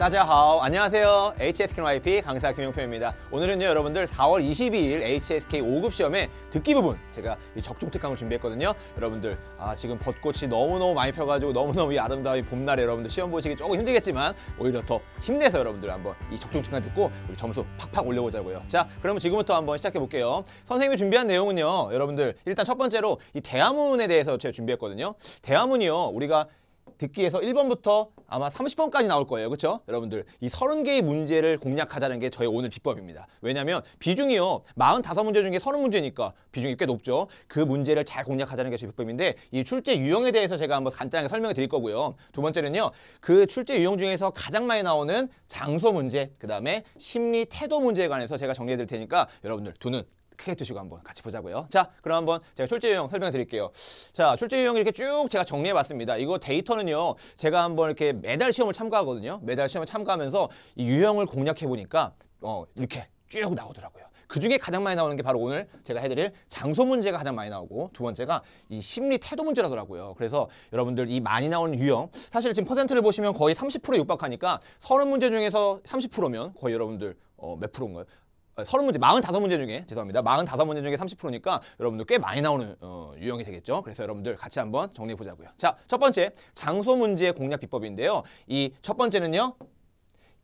따자하오. 안녕하세요. HSKYP 강사 김용표입니다. 오늘은요 여러분들 4월 22일 HSK 5급 시험에 듣기 부분 제가 적중 특강을 준비했거든요. 여러분들 아 지금 벚꽃이 너무너무 많이 펴가지고 너무너무 아름다운 봄날에 여러분들 시험 보시기 조금 힘들겠지만 오히려 더 힘내서 여러분들 한번 이 적중 특강 듣고 우리 점수 팍팍 올려보자고요. 자 그러면 지금부터 한번 시작해 볼게요. 선생님이 준비한 내용은요 여러분들 일단 첫 번째로 이 대화문에 대해서 제가 준비했거든요. 대화문이요 우리가 듣기에서 1번부터 아마 30번까지 나올 거예요. 그렇죠? 여러분들 이 30개의 문제를 공략하자는 게 저희 오늘 비법입니다. 왜냐하면 비중이요. 45문제 중에 30문제니까 비중이 꽤 높죠. 그 문제를 잘 공략하자는 게 저희 비법인데 이 출제 유형에 대해서 제가 한번 간단하게 설명을 드릴 거고요. 두 번째는요. 그 출제 유형 중에서 가장 많이 나오는 장소 문제, 그 다음에 심리 태도 문제에 관해서 제가 정리해 드릴 테니까 여러분들 두 눈 크게 뜨시고 한번 같이 보자고요. 자, 그럼 한번 제가 출제 유형 설명해 드릴게요. 자, 출제 유형 이렇게 쭉 제가 정리해 봤습니다. 이거 데이터는요. 제가 한번 이렇게 매달 시험을 참가하거든요. 매달 시험을 참가하면서 이 유형을 공략해 보니까 어, 이렇게 쭉 나오더라고요. 그 중에 가장 많이 나오는 게 바로 오늘 제가 해드릴 장소 문제가 가장 많이 나오고 두 번째가 이 심리 태도 문제라더라고요. 그래서 여러분들 이 많이 나오는 유형 사실 지금 퍼센트를 보시면 거의 30%에 육박하니까 30문제 중에서 30%면 거의 여러분들 어, 몇 프로인가요? 서른 문제 45문제 중에 죄송합니다. 45문제 중에 30%니까 여러분들 꽤 많이 나오는 어, 유형이 되겠죠. 그래서 여러분들 같이 한번 정리해 보자고요. 자, 첫 번째 장소 문제 공략 비법인데요. 이 첫 번째는요.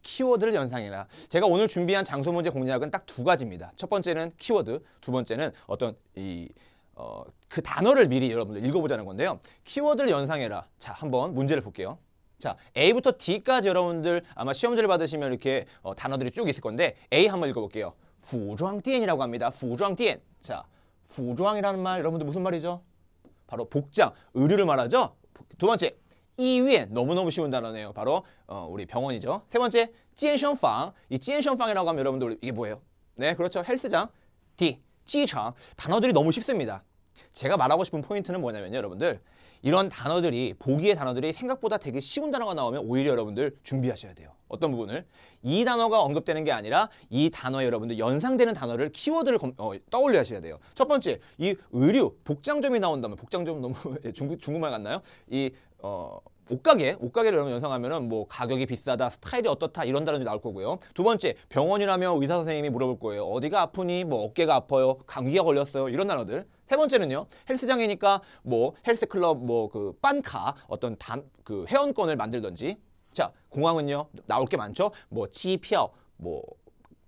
키워드를 연상해라. 제가 오늘 준비한 장소 문제 공략은 딱 두 가지입니다. 첫 번째는 키워드, 두 번째는 어떤 이 어, 그 단어를 미리 여러분들 읽어보자는 건데요. 키워드를 연상해라. 자, 한번 문제를 볼게요. 자, A부터 D까지 여러분들 아마 시험지를 받으시면 이렇게 어, 단어들이 쭉 있을 건데 A 한번 읽어볼게요. 부장디엔이라고 합니다. 부장디엔. 자, 부장이라는 말 여러분들 무슨 말이죠? 바로 복장, 의류를 말하죠. 두 번째, 이위엔 너무너무 쉬운 단어네요. 바로 어, 우리 병원이죠. 세 번째, 찌엔션팡. 이 찌엔션팡이라고 하면 여러분들 이게 뭐예요? 네, 그렇죠. 헬스장, 디, 찌장. 단어들이 너무 쉽습니다. 제가 말하고 싶은 포인트는 뭐냐면요, 여러분들. 이런 단어들이 보기의 단어들이 생각보다 되게 쉬운 단어가 나오면 오히려 여러분들 준비하셔야 돼요. 어떤 부분을 이 단어가 언급되는 게 아니라 이 단어에 여러분들 연상되는 단어를 키워드를 검, 어, 떠올려 하셔야 돼요. 첫 번째 이 의류 복장점이 나온다면 복장점 너무 중국 중국말 같나요? 이 어, 옷가게, 옷가게를 여러분 연상하면은 뭐 가격이 비싸다, 스타일이 어떻다 이런 단어들이 나올 거고요. 두 번째, 병원이라면 의사 선생님이 물어볼 거예요. 어디가 아프니? 뭐 어깨가 아파요? 감기가 걸렸어요? 이런 단어들. 세 번째는요. 헬스장이니까 뭐 헬스클럽 뭐 그 빤카 어떤 단 그 회원권을 만들던지. 자, 공항은요. 나올 게 많죠. 뭐 지표, 뭐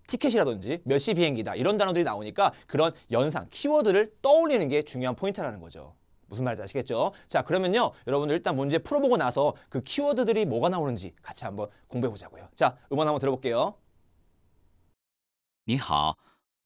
티켓이라든지 몇 시 비행기다 이런 단어들이 나오니까 그런 연상, 키워드를 떠올리는 게 중요한 포인트라는 거죠. 무슨 말인지 아시겠죠? 자, 그러면요. 여러분들 일단 문제 풀어보고 나서 그 키워드들이 뭐가 나오는지 같이 한번 공부해 보자고요. 자, 음원 한번 들어볼게요. 你好，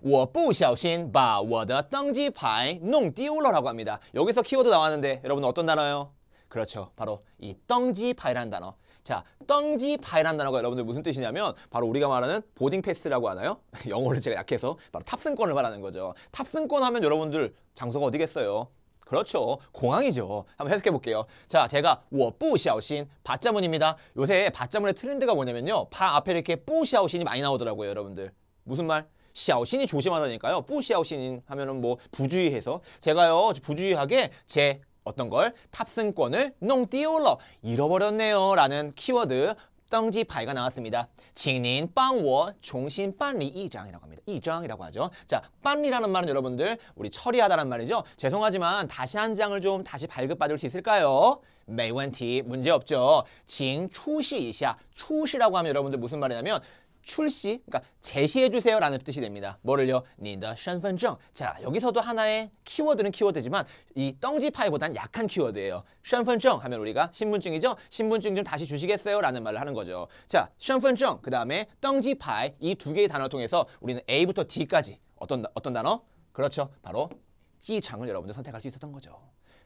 我不小心把我的登机牌弄丢了라고 합니다. 여기서 키워드 나왔는데 여러분 어떤 단어예요? 그렇죠. 바로 이登机牌라는 단어. 자,登机牌라는 단어가 여러분들 무슨 뜻이냐면 바로 우리가 말하는 보딩 패스라고 하나요? 영어를 제가 약해서 바로 탑승권을 말하는 거죠. 탑승권 하면 여러분들 장소가 어디겠어요? 그렇죠. 공항이죠. 한번 해석해 볼게요. 자, 제가 我不小心 바자문입니다. 요새 바자문의 트렌드가 뭐냐면요. 바 앞에 이렇게 不小心이 많이 나오더라고요, 여러분들. 무슨 말? 샤오신이 조심하다니까요. 뿌샤오신 하면은 뭐 부주의해서 제가요 부주의하게 제 어떤 걸 탑승권을 농띠올러 잃어버렸네요 라는 키워드 덩지 파이가 나왔습니다. 칭닌 빵워 종신 빤리 이장이라고 합니다. 이장이라고 하죠. 자, 빤리라는 말은 여러분들 우리 처리하다는 말이죠. 죄송하지만 다시 한 장을 좀 다시 발급받을 수 있을까요? 매원티 문제 없죠. 징 추시 이샤 추시라고 하면 여러분들 무슨 말이냐면 출시, 그러니까 제시해 주세요라는 뜻이 됩니다. 뭐를요? 니더 션펀정. 자, 여기서도 하나의 키워드는 키워드지만 이 떵지파이보단 약한 키워드예요. 션펀정 하면 우리가 신분증이죠? 신분증 좀 다시 주시겠어요라는 말을 하는 거죠. 자, 션펀정 그다음에 떵지파이 이 두 개의 단어를 통해서 우리는 A부터 D까지 어떤 어떤 단어? 그렇죠. 바로 찌장을 여러분들 선택할 수 있었던 거죠.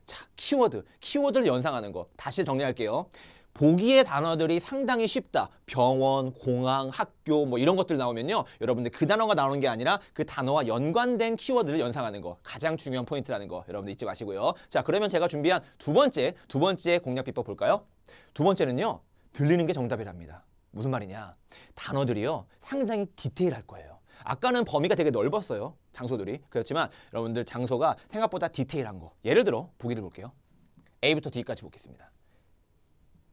자, 키워드, 키워드를 연상하는 거 다시 정리할게요. 보기의 단어들이 상당히 쉽다. 병원, 공항, 학교 뭐 이런 것들 나오면요. 여러분들 그 단어가 나오는 게 아니라 그 단어와 연관된 키워드를 연상하는 거. 가장 중요한 포인트라는 거. 여러분들 잊지 마시고요. 자, 그러면 제가 준비한 두 번째, 두 번째 공략 비법 볼까요? 두 번째는요. 들리는 게 정답이랍니다. 무슨 말이냐? 단어들이요. 상당히 디테일할 거예요. 아까는 범위가 되게 넓었어요. 장소들이. 그렇지만 여러분들 장소가 생각보다 디테일한 거. 예를 들어 보기를 볼게요. A부터 D까지 보겠습니다.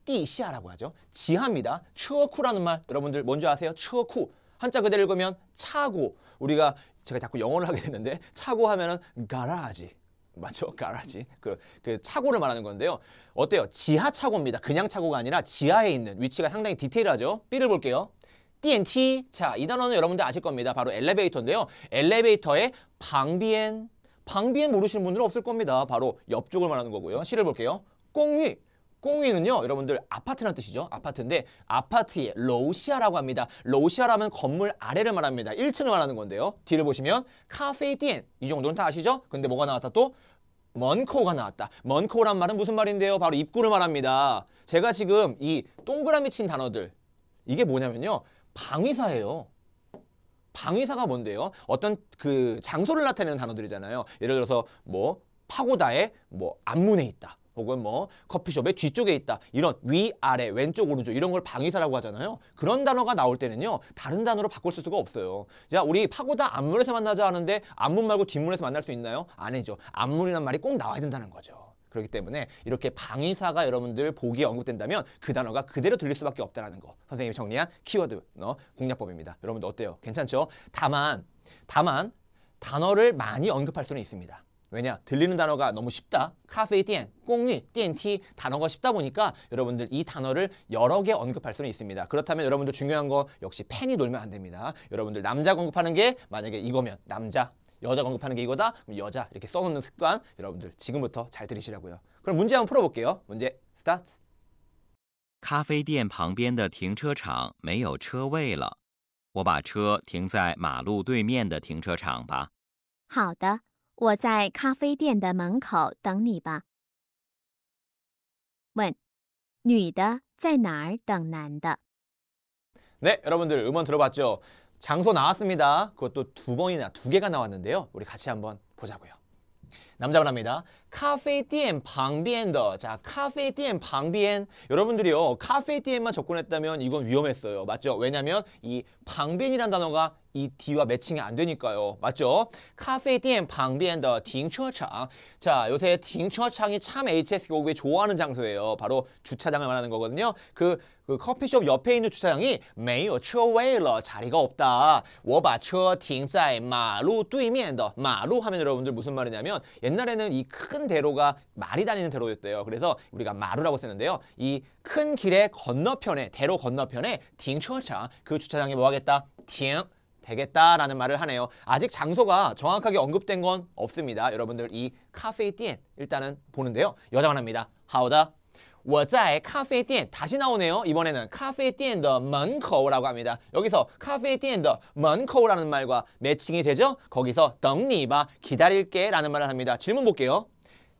띠시아라고 하죠. 지하입니다. 추어쿠라는 말 여러분들 뭔지 아세요? 추어쿠. 한자 그대로 읽으면 차고. 우리가 제가 자꾸 영어를 하게 됐는데 차고 하면은 가라지. 맞죠? 가라지. 그, 그 차고를 말하는 건데요. 어때요? 지하 차고입니다. 그냥 차고가 아니라 지하에 있는 위치가 상당히 디테일하죠. B를 볼게요. DNT. 자, 이 단어는 여러분들 아실 겁니다. 바로 엘리베이터인데요. 엘리베이터의 방비엔. 방비엔 모르시는 분들은 없을 겁니다. 바로 옆쪽을 말하는 거고요. C를 볼게요. 꽁위. 꽁위는요, 여러분들 아파트라는 뜻이죠. 아파트인데 아파트의 로시아라고 합니다. 로시아라면 건물 아래를 말합니다. 1층을 말하는 건데요. D를 보시면 카페店. 이 정도는 다 아시죠? 근데 뭐가 나왔다 또? 먼코가 나왔다. 먼코란 말은 무슨 말인데요? 바로 입구를 말합니다. 제가 지금 이 동그라미 친 단어들 이게 뭐냐면요. 방위사예요. 방위사가 뭔데요? 어떤 그 장소를 나타내는 단어들이잖아요. 예를 들어서 뭐 파고다의 뭐 앞문에 있다. 혹은 뭐 커피숍의 뒤쪽에 있다. 이런 위, 아래, 왼쪽, 오른쪽 이런 걸 방위사라고 하잖아요. 그런 단어가 나올 때는요. 다른 단어로 바꿀 수가 없어요. 자, 우리 파고다 앞문에서 만나자 하는데 앞문 말고 뒷문에서 만날 수 있나요? 아니죠. 앞문이란 말이 꼭 나와야 된다는 거죠. 그렇기 때문에 이렇게 방위사가 여러분들 보기에 언급된다면 그 단어가 그대로 들릴 수밖에 없다는 거. 선생님이 정리한 키워드 어, 공략법입니다. 여러분들 어때요? 괜찮죠? 다만 다만 단어를 많이 언급할 수는 있습니다. 왜냐? 들리는 단어가 너무 쉽다. 카페店, 공리, 电梯 단어가 쉽다 보니까 여러분들 이 단어를 여러 개 언급할 수는 있습니다. 그렇다면 여러분들 중요한 거 역시 팬이 놀면 안 됩니다. 여러분들 남자 언급하는 게 만약에 이거면 남자, 여자 언급하는 게 이거다. 그럼 여자 이렇게 써놓는 습관 여러분들 지금부터 잘 들이시라고요. 그럼 문제 한번 풀어볼게요. 문제 스타트. 咖啡店旁边的停车场没有车位了，我把车停在马路对面的停车场吧。好的， 我在咖啡店的门口等你吧。问：女的在哪儿等男的？ 네, 여러분들 음원 들어봤죠? 장소 나왔습니다. 그것도 두 번이나 두 개가 나왔는데요. 우리 같이 한번 보자고요. 남자분 합니다. 咖啡店旁边的 자, 咖啡店旁边 여러분들이요. 咖啡店만 접근했다면 이건 위험했어요. 맞죠? 왜냐면 이 방변이란 단어가 이 뒤와 매칭이 안 되니까요. 맞죠? 咖啡店旁边的停车场 자, 요새 停车场이 참 HS 고급이 좋아하는 장소예요. 바로 주차장을 말하는 거거든요. 그, 그 커피숍 옆에 있는 주차장이 没有车位了 자리가 없다. 我把车停在马路对面的 马路 하면 여러분들 무슨 말이냐면 옛날에는 이 큰 대로가 말이 다니는 대로였대요. 그래서 우리가 마루라고 쓰는데요. 이 큰 길의 건너편에 대로 건너편에 停车场 그 주차장에 뭐 하겠다? 停 되겠다라는 말을 하네요. 아직 장소가 정확하게 언급된 건 없습니다. 여러분들 이 카페店 일단은 보는데요. 여자만 합니다. 好的.我在咖啡店 다시 나오네요. 이번에는 咖啡店的门口라고 합니다. 여기서 咖啡店的门口라는 말과 매칭이 되죠? 거기서 等你吧 기다릴게 라는 말을 합니다. 질문 볼게요.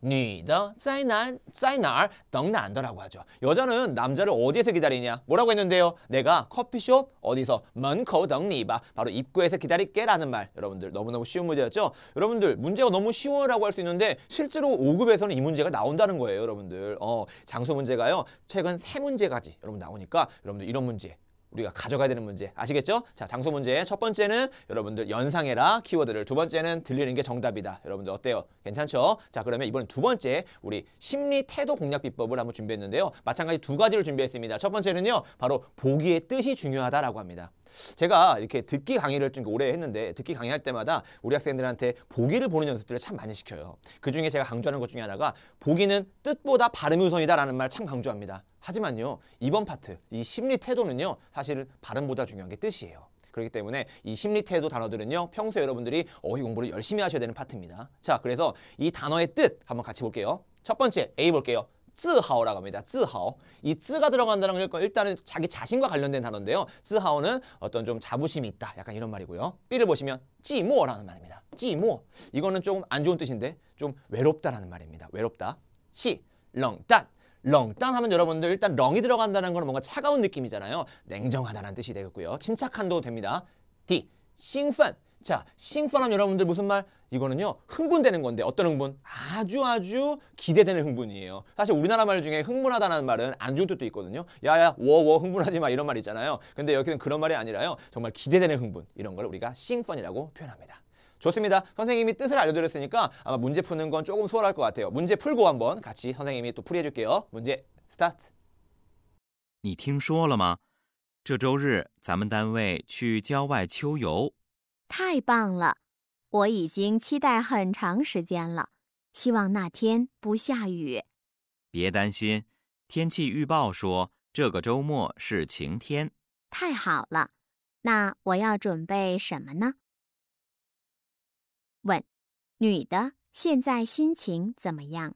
니더 짜이날 짜이날 덩난더라고 하죠. 여자는 남자를 어디에서 기다리냐? 뭐라고 했는데요? 내가 커피숍 어디서 먼커 덩니바 바로 입구에서 기다릴게라는 말. 여러분들 너무너무 쉬운 문제였죠? 여러분들 문제가 너무 쉬워라고 할 수 있는데 실제로 5급에서는 이 문제가 나온다는 거예요, 여러분들. 어, 장소 문제가요. 최근 세 문제까지 여러분 나오니까 여러분들 이런 문제 우리가 가져가야 되는 문제. 아시겠죠? 자 장소 문제. 첫 번째는 여러분들 연상해라 키워드를. 두 번째는 들리는 게 정답이다. 여러분들 어때요? 괜찮죠? 자 그러면 이번 두 번째 우리 심리 태도 공략 비법을 한번 준비했는데요. 마찬가지 두 가지를 준비했습니다. 첫 번째는요 바로 보기의 뜻이 중요하다라고 합니다 제가 이렇게 듣기 강의를 좀 오래 했는데 듣기 강의할 때마다 우리 학생들한테 보기를 보는 연습들을 참 많이 시켜요. 그 중에 제가 강조하는 것 중에 하나가 보기는 뜻보다 발음이 우선이다라는 말 참 강조합니다. 하지만요 이번 파트 이 심리 태도는요 사실은 발음보다 중요한 게 뜻이에요. 그렇기 때문에 이 심리 태도 단어들은요 평소에 여러분들이 어휘 공부를 열심히 하셔야 되는 파트입니다. 자 그래서 이 단어의 뜻 한번 같이 볼게요. 첫 번째 A 볼게요. 自豪라고 합니다. 自豪. 이 自가 들어간다는 건 일단은 자기 자신과 관련된 단어인데요. 自豪는 어떤 좀 자부심이 있다. 약간 이런 말이고요. B를 보시면 寂寞라는 말입니다. 寂寞. 이거는 조금 안 좋은 뜻인데 좀 외롭다라는 말입니다. 외롭다. C. 冷淡. 렁땅 하면 여러분들 일단 렁이 들어간다는 건 뭔가 차가운 느낌이잖아요. 냉정하다는 뜻이 되겠고요. 침착한도 됩니다. D. 싱펀. 자, 싱펀하면 여러분들 무슨 말? 이거는요, 흥분되는 건데 어떤 흥분? 아주 아주 기대되는 흥분이에요. 사실 우리나라 말 중에 흥분하다는 말은 안 좋은 뜻도 있거든요. 야야, 워워 흥분하지 마 이런 말 있잖아요. 근데 여기는 그런 말이 아니라요. 정말 기대되는 흥분 이런 걸 우리가 싱펀이라고 표현합니다. 좋습니다. 선생님이 뜻을 알려드렸으니까 아마 문제 푸는 건 조금 수월할 것 같아요. 문제 풀고 한번 같이 선생님이 또 풀이해 줄게요. 문제 스타트. 你听说了吗？这周日咱们单位去郊外秋游， 太棒了！我已经期待很长时间了，希望那天不下雨。别担心，天气预报说这个周末是晴天。太好了，那我要准备什么呢？问，女的现在心情怎么样？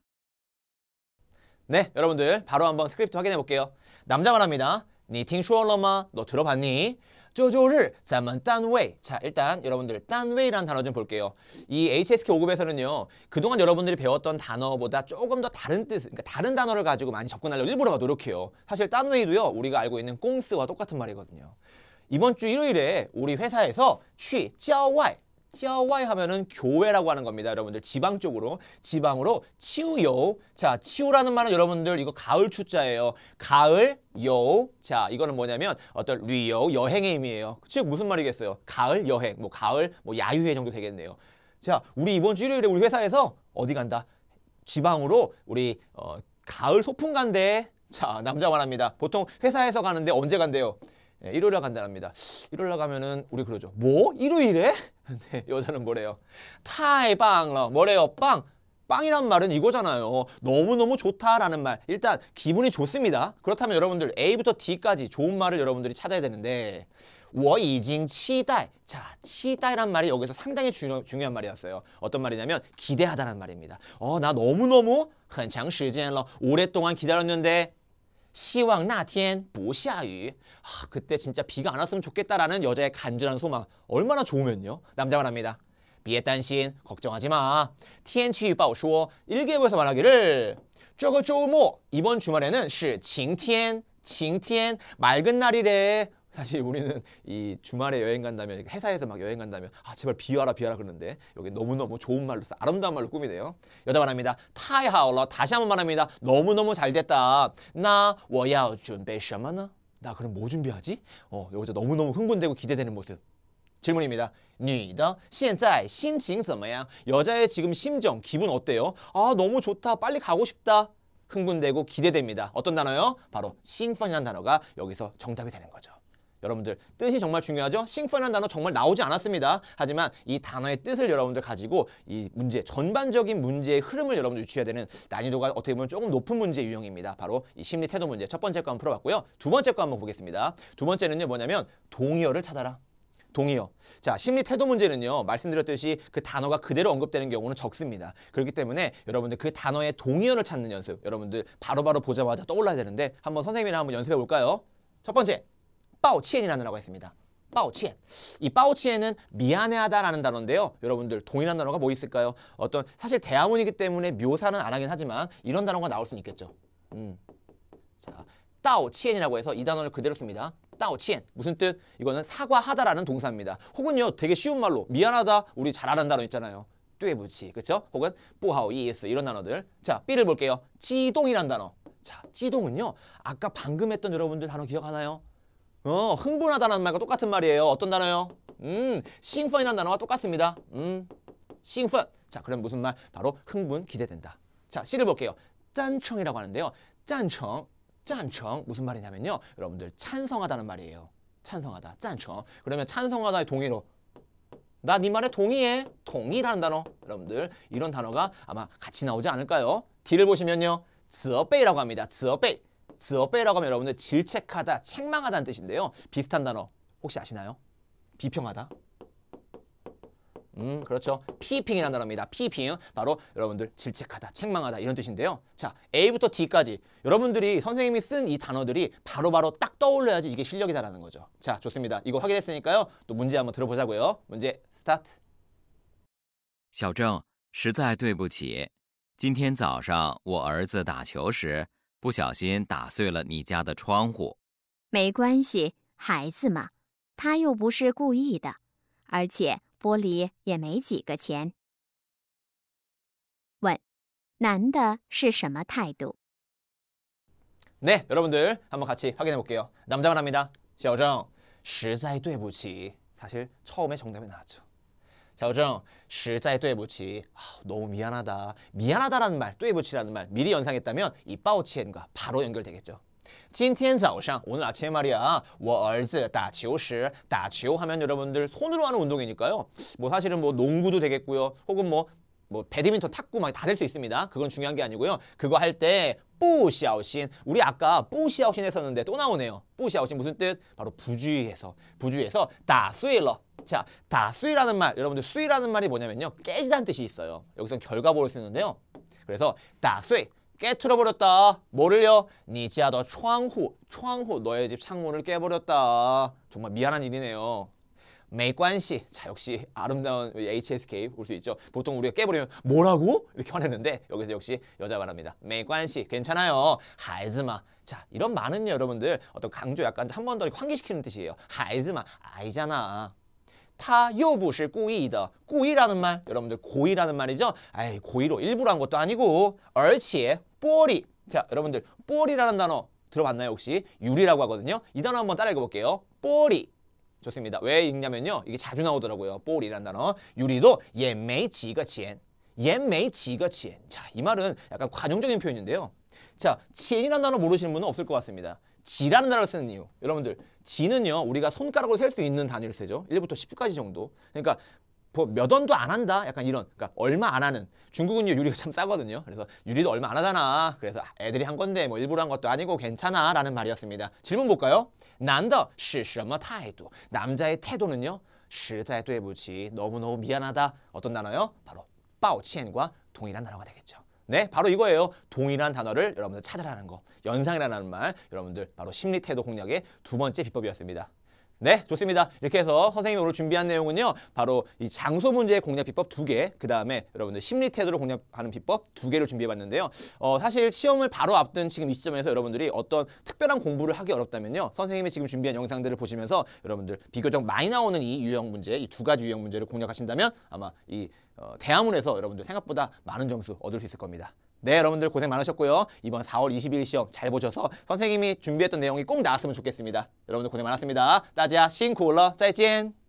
네, 여러분들 바로 한번 스크립트 확인해 볼게요. 남자 말합니다. 你听说了吗? 너 들어봤니? 조조를 자만 딴웨이. 자, 일단 여러분들 딴웨이라는 단어 좀 볼게요. 이 HSK 5급에서는요. 그동안 여러분들이 배웠던 단어보다 조금 더 다른 뜻, 그러니까 다른 단어를 가지고 많이 접근하려고 일부러 막 노력해요. 사실 딴웨이도요. 우리가 알고 있는 꽁스와 똑같은 말이거든요. 이번 주 일요일에 우리 회사에서 취, 짜와이 샤와이 하면은 교회라고 하는 겁니다. 여러분들 지방 쪽으로 지방으로 치우요. 자 치우라는 말은 여러분들 이거 가을 출자예요. 가을 요. 자 이거는 뭐냐면 어떤 리요 여행의 의미예요. 즉 무슨 말이겠어요? 가을 여행 뭐 가을 뭐 야유회 정도 되겠네요. 자 우리 이번 주 일요일에 우리 회사에서 어디 간다? 지방으로 우리 어, 가을 소풍 간대. 자 남자 말합니다. 보통 회사에서 가는데 언제 간대요? 예, 일요일에 간다랍니다. 일요일에 가면은 우리 그러죠. 뭐? 일요일에? 네, 여자는 뭐래요? 타이빵러 뭐래요? 빵. 빵이란 말은 이거잖아요. 너무너무 좋다라는 말. 일단 기분이 좋습니다. 그렇다면 여러분들 A부터 D까지 좋은 말을 여러분들이 찾아야 되는데 我已经 期待. 자, 期待란 말이 여기서 상당히 중요, 중요한 말이었어요. 어떤 말이냐면 기대하다는 말입니다. 어, 나 너무너무 很长时间了. 오랫동안 기다렸는데 希望那天不下雨. 아, 그때 진짜 비가 안 왔으면 좋겠다라는 여자의 간절한 소망. 얼마나 좋으면요? 남자가 합니다. 别担心, 걱정하지 마. 天气预报说 일기예보에서 말하기를 这个周末 이번 주말에는 是晴天,晴天 맑은 날이래. 사실 우리는 이 주말에 여행 간다면 회사에서 막 여행 간다면 아 제발 비 와라 비 와라 그러는데 여기 너무너무 좋은 말로 써 아름다운 말로 꾸미네요. 여자 말합니다. 타이하올러 다시 한번 말합니다. 너무너무 잘 됐다. 나 我要准备什么呢? 나 그럼 뭐 준비하지? 어 여자 너무너무 흥분되고 기대되는 모습. 질문입니다. 女的现在心情怎么样? 여자의 지금 심정, 기분 어때요? 아 너무 좋다. 빨리 가고 싶다. 흥분되고 기대됩니다. 어떤 단어요? 바로 싱펀이라는 단어가 여기서 정답이 되는 거죠. 여러분들 뜻이 정말 중요하죠? 싱펀이라는 단어 정말 나오지 않았습니다. 하지만 이 단어의 뜻을 여러분들 가지고 이 문제 전반적인 문제의 흐름을 여러분들 유추해야 되는 난이도가 어떻게 보면 조금 높은 문제 유형입니다. 바로 이 심리 태도 문제 첫 번째 거 한번 풀어봤고요. 두 번째 거 한번 보겠습니다. 두 번째는요 뭐냐면 동의어를 찾아라. 동의어. 자, 심리 태도 문제는요, 말씀드렸듯이 그 단어가 그대로 언급되는 경우는 적습니다. 그렇기 때문에 여러분들 그 단어의 동의어를 찾는 연습, 여러분들 바로바로 보자마자 떠올라야 되는데 한번 선생님이랑 한번 연습해 볼까요? 첫 번째, 빠오치엔이라는 라고 했습니다. 빠오치엔. 이 빠오치엔은 미안해하다라는 단어인데요. 여러분들 동일한 단어가 뭐 있을까요? 어떤 사실 대화문이기 때문에 묘사는 안 하긴 하지만 이런 단어가 나올 수는 있겠죠. 음. 자, 따오치엔이라고 해서 이 단어를 그대로 씁니다. 따오치엔 무슨 뜻? 이거는 사과하다라는 동사입니다. 혹은요 되게 쉬운 말로 미안하다 우리 잘 아는 단어 있잖아요. 뚜에부치. 그렇죠? 혹은 뿌하오 이에스 이런 단어들. 자 B를 볼게요. 찌동이란 단어. 자 찌동은요 아까 방금 했던 여러분들 단어 기억하나요? 어, 흥분하다는 말과 똑같은 말이에요. 어떤 단어요? 음, 싱펀이라는 단어와 똑같습니다. 음, 싱펀. 자, 그럼 무슨 말? 바로 흥분, 기대된다. 자, C를 볼게요. 짠청이라고 하는데요. 짠청, 짠청 무슨 말이냐면요. 여러분들 찬성하다는 말이에요. 찬성하다, 짠청. 그러면 찬성하다의 동의로 나 네 말에 동의해. 동의라는 단어. 여러분들 이런 단어가 아마 같이 나오지 않을까요? D를 보시면요. 责备라고 합니다. 责备. 责备라고 하면 여러분들 질책하다, 책망하다는 뜻인데요. 비슷한 단어 혹시 아시나요? 비평하다. 음, 그렇죠. 피핑이라는 단어입니다. 피핑. 바로 여러분들 질책하다, 책망하다 이런 뜻인데요. 자, A부터 D까지 여러분들이 선생님이 쓴 이 단어들이 바로바로 바로 딱 떠올려야지 이게 실력이다라는 거죠. 자, 좋습니다. 이거 확인했으니까요. 또 문제 한번 들어보자고요. 문제 스타트. 小郑，实在对不起，今天早上我儿子打球时， 不小心打碎了你家的窗户。没关系，孩子嘛，他又不是故意的，而且玻璃也没几个钱。问：男的是什么态度？ 네, 여러분들 한번 같이 확인해 볼게요. 남자만 합니다. 小郑,实在对不起. 사실 처음에 정답이 나왔죠. 小郑,实在对不起. 아, 너무 미안하다. 미안하다라는 말, 对不起라는 말 미리 연상했다면 이 抱歉과 바로 연결되겠죠. 今天早上 오늘 아침에 말이야. 我儿子打球时, 打球 하면 여러분들 손으로 하는 운동이니까요. 뭐 사실은 뭐 농구도 되겠고요. 혹은 뭐 뭐 배드민턴, 탁구 막 다 될 수 있습니다. 그건 중요한 게 아니고요. 그거 할 때 뿌샤오신 우리 아까 뿌샤오신 했었는데 또 나오네요. 뿌샤오신 무슨 뜻? 바로 부주의해서 부주의해서 다수일러 자, 다수이라는 말, 여러분들 수이라는 말이 뭐냐면요. 깨지다는 뜻이 있어요. 여기서 결과보를 쓰는데요. 그래서 다수이, 깨트려버렸다. 뭐를요? 니지아더 네 창후, 창후, 너의 집 창문을 깨버렸다. 정말 미안한 일이네요. 메이관시. 자 역시 아름다운 HSK 볼 수 있죠. 보통 우리가 깨버리면 뭐라고? 이렇게 화냈는데 여기서 역시 여자 말합니다. 메이관시. 괜찮아요. 하이즈마. 자 이런 많은 여러분들 어떤 강조 약간 한 번 더 환기시키는 뜻이에요. 하이즈마. 아이잖아. 타요부시 꾸이다. 꾸이라는 말. 여러분들 고의라는 말이죠? 아이 고의로 일부러 한 것도 아니고 얼치에 뽀리. 자 여러분들 뽀리라는 단어 들어봤나요 혹시? 유리라고 하거든요. 이 단어 한번 따라 읽어볼게요. 뽀리. 좋습니다. 왜 읽냐면요. 이게 자주 나오더라고요. 볼이라는 단어. 유리도 예메지가钱. 예메지가钱. 자, 이 말은 약간 관용적인 표현인데요. 자, 치엔이라는 단어 모르시는 분은 없을 것 같습니다. 지라는 단어를 쓰는 이유. 여러분들, 지는요. 우리가 손가락으로 셀 수 있는 단위를 쓰죠. 1부터 10까지 정도. 그러니까 뭐 몇 원도 안 한다. 약간 이런. 그러니까 얼마 안 하는. 중국은요 유리가 참 싸거든요. 그래서 유리도 얼마 안 하잖아. 그래서 애들이 한 건데 뭐 일부러 한 것도 아니고 괜찮아라는 말이었습니다. 질문 볼까요? 男的是什么态度? 남자의 태도는요. 实在对不起. 너무너무 미안하다. 어떤 단어요? 바로 抱歉과 동일한 단어가 되겠죠. 네, 바로 이거예요. 동일한 단어를 여러분들 찾으라는 거. 연상이라는 말, 여러분들 바로 심리 태도 공략의 두 번째 비법이었습니다. 네, 좋습니다. 이렇게 해서 선생님이 오늘 준비한 내용은요. 바로 이 장소 문제의 공략 비법 두 개, 그 다음에 여러분들 심리 태도를 공략하는 비법 두 개를 준비해봤는데요. 어, 사실 시험을 바로 앞둔 지금 이 시점에서 여러분들이 어떤 특별한 공부를 하기 어렵다면요. 선생님이 지금 준비한 영상들을 보시면서 여러분들 비교적 많이 나오는 이 유형 문제, 이 두 가지 유형 문제를 공략하신다면 아마 이 어, 대화문에서 여러분들 생각보다 많은 점수 얻을 수 있을 겁니다. 네, 여러분들 고생 많으셨고요. 이번 4월 22일 시험 잘 보셔서 선생님이 준비했던 내용이 꼭 나왔으면 좋겠습니다. 여러분들 고생 많았습니다. 따지아 싱쿠올러, 짜이찐!